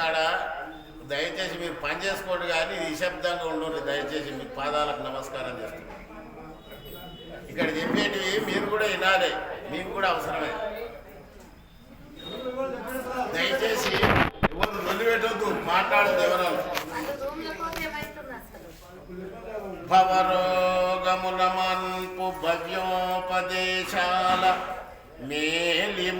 కాడా కాడ దయచేసి మీరు పని చేసుకోండి కానీ నిశ్శబ్దంగా ఉండండి. దయచేసి మీ పాదాలకు నమస్కారం చేస్తున్నాను ఇక్కడ చెప్పేటివి మీరు కూడా వినాలి. మీకు కూడా అవసరమే. దయచేసి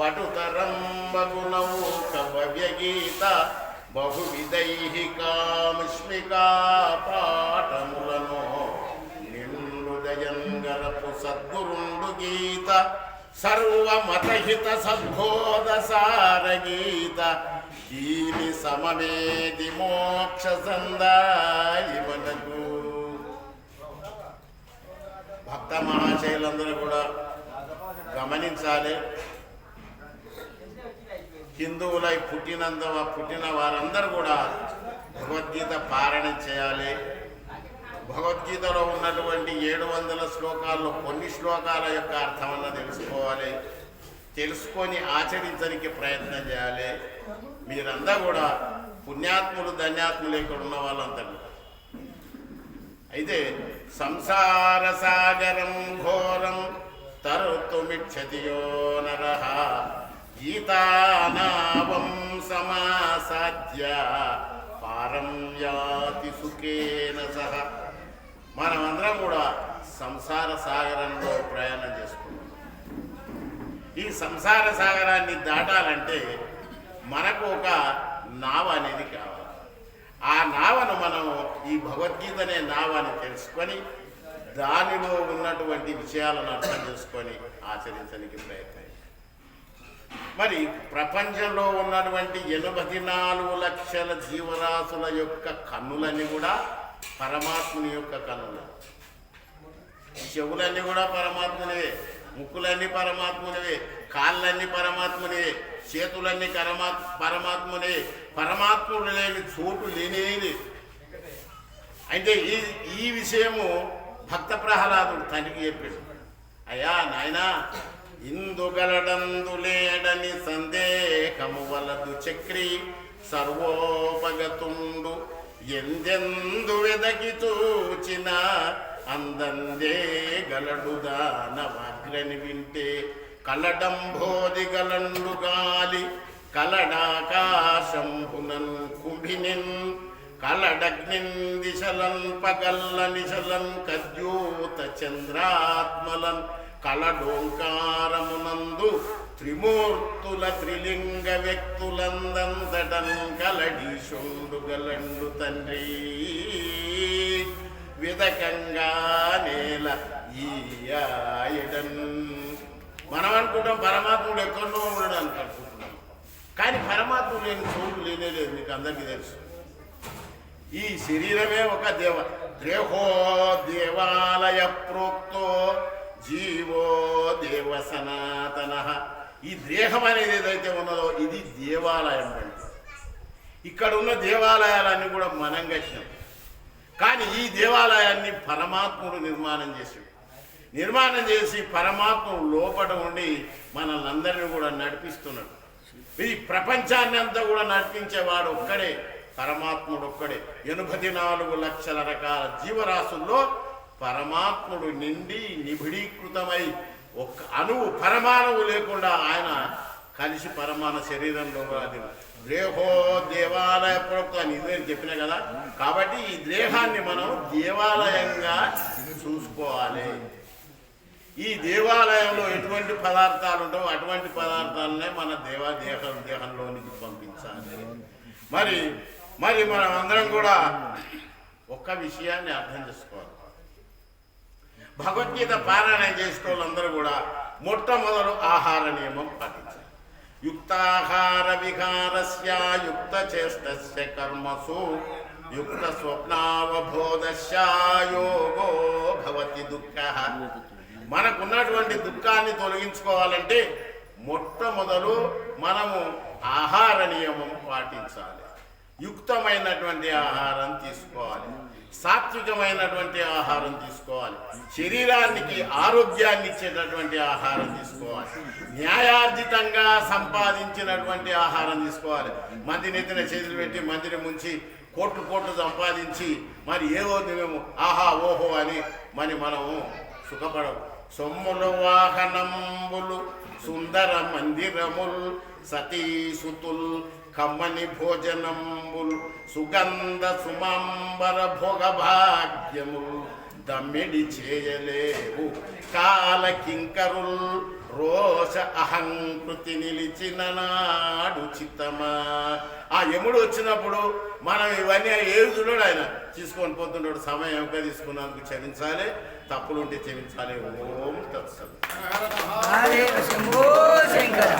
దాటింప పటుతరం బగునౌక బహువిదైహికాముష్మికా పాఠములను నిండుదయంగరపు సద్గురుండు గీత సర్వమతహిత సద్బోధసార గీత దీని సమవేది మోక్ష సందాయి మనకు భక్త మహాశైలందరూ కూడా గమనించాలి. హిందువులై పుట్టినందు పుట్టిన వారందరూ కూడా భగవద్గీత పారణ చేయాలి. భగవద్గీతలో ఉన్నటువంటి ఏడు వందల శ్లోకాల్లో కొన్ని శ్లోకాల యొక్క అర్థమన్న తెలుసుకోవాలి. తెలుసుకొని ఆచరించడానికి ప్రయత్నం చేయాలి. మీరంతా కూడా పుణ్యాత్ములు ధన్యాత్ములు ఇక్కడ ఉన్న వాళ్ళంతా అయితే సంసార సాగరం ఘోరం తరుతుమిచ్చతియో నరహ గీతానావం సమాసాధ్య పారం యాతి సుఖేన సహ మనమందరం కూడా సంసార సాగరంలో ప్రయాణం చేసుకున్నాం ఈ సంసార సాగరాన్ని దాటాలంటే మనకు ఒక నావ అనేది కావాలి. ఆ నావను మనం ఈ భగవద్గీత అనే నావాన్ని తెలుసుకొని దానిలో ఉన్నటువంటి విషయాలను అర్థం చేసుకొని ఆచరించడానికి ప్రయత్నం మరి ప్రపంచంలో ఉన్నటువంటి ఎనభై నాలుగు లక్షల జీవరాశుల యొక్క కన్నులన్నీ కూడా పరమాత్ముని యొక్క కన్నులు. చెవులన్నీ కూడా పరమాత్మునివే ముక్కులన్నీ పరమాత్మునివే కాళ్ళన్నీ పరమాత్మునివే చేతులన్నీ కరమా పరమాత్మునే పరమాత్ముడు లేని చోటు లేనేది అయితే ఈ ఈ విషయము భక్త ప్రహ్లాదుడు తనకి చెప్పాడు. అయ్యా నాయనా ఇందుగలడందులే లేడని సందేహము వలదు చక్రి సర్వోపగతుండు. ఎందెందు వెదకి చూచిన అందందే గలడు దానవాగ్రని వింటే కలడంబోది గలండు గాలి కలడాకాశంభునన్ కుంభినిన్ కలడగ్నిన్ దిశలన్ పగల్ల నిశలన్ కద్యూత చంద్రాత్మలన్ కలడోంకారమునందు త్రిమూర్తుల త్రిలింగ వ్యక్తులందంతటన్ కలడీశుండు గలండు తండ్రి. విదకంగా నేల ఈయాయడన్ మనం అనుకుంటాం పరమాత్ముడు ఎక్కడో ఉండడానికి అనుకుంటున్నాం. కానీ పరమాత్ముడు లేని చోటు లేనే లేదు మీకు అందరికీ తెలుసు. ఈ శరీరమే ఒక దేవ దేహో దేవాలయ ప్రోక్తో జీవో దేవ సనాతన. ఈ దేహం అనేది ఏదైతే ఉన్నదో ఇది దేవాలయం అంటే ఇక్కడ ఉన్న దేవాలయాలన్నీ కూడా మనం కట్టినాం. కానీ ఈ దేవాలయాన్ని పరమాత్ముడు నిర్మాణం చేశాడు. నిర్మాణం చేసి పరమాత్ముడు లోపల ఉండి మనల్ని అందరినీ కూడా నడిపిస్తున్నాడు. ఈ ప్రపంచాన్ని అంతా కూడా నడిపించేవాడు ఒక్కడే పరమాత్ముడు ఒక్కడే. ఎనభై నాలుగు లక్షల రకాల జీవరాశుల్లో పరమాత్ముడు నిండి నిబిడీకృతమై ఒక్క అణువు పరమాణువు లేకుండా ఆయన కలిసి పరమాణ శరీరంలో అది దేహో దేవాలయ ప్రోక్త అని ఇదే చెప్పిన కదా? కాబట్టి ఈ దేహాన్ని మనం దేవాలయంగా చూసుకోవాలి. ఈ దేవాలయంలో ఎటువంటి పదార్థాలు ఉంటావు అటువంటి పదార్థాలనే మన దేవా దేహం దేహంలోనికి పంపించాలి. మరి మరి మనం అందరం కూడా ఒక్క విషయాన్ని అర్థం చేసుకోవాలి. భగవద్గీత పారాయణ చేసుకోవాలందరూ కూడా మొట్టమొదలు ఆహార నియమం పాటించాలి. యుక్తాహార విహారస్య యుక్త చేష్టస్య కర్మసు యుక్త స్వప్నావబోధశాయోగో భవతి దుఃఖ. మనకున్నటువంటి దుఃఖాన్ని తొలగించుకోవాలంటే మొట్టమొదలు మనము ఆహార నియమం పాటించాలి. యుక్తమైనటువంటి ఆహారం తీసుకోవాలి. సాత్వికమైనటువంటి ఆహారం తీసుకోవాలి. శరీరానికి ఆరోగ్యాన్ని ఇచ్చేటటువంటి ఆహారం తీసుకోవాలి. న్యాయార్జితంగా సంపాదించినటువంటి ఆహారం తీసుకోవాలి. మంది నెత్తిన చేతులు పెట్టి మందిని ముంచి కోట్లు కోట్లు సంపాదించి మరి ఏవో మేము ఆహా ఓహో అని మరి మనము సుఖపడము. సొమ్ములు వాహనంబులు సుందర మందిరముల్ సతీసుతుల్ కమ్మని భోజనంబుల్ సుగంధ సుమంబర భోగ భాగ్యముల్ దమ్మిడి చేయలేవు. కాల కింకరుల్ రోష అహంకృతి నిలిచిన నాడు చిత్తమా. ఆ యముడు వచ్చినప్పుడు మనం ఇవన్నీ ఏది చూడడు ఆయన తీసుకొని పోతుంటాడు సమయం ఎక్కువ తీసుకున్నందుకు క్షమించాలి తప్పులుంటే క్షమించాలి. ఓం శంకర.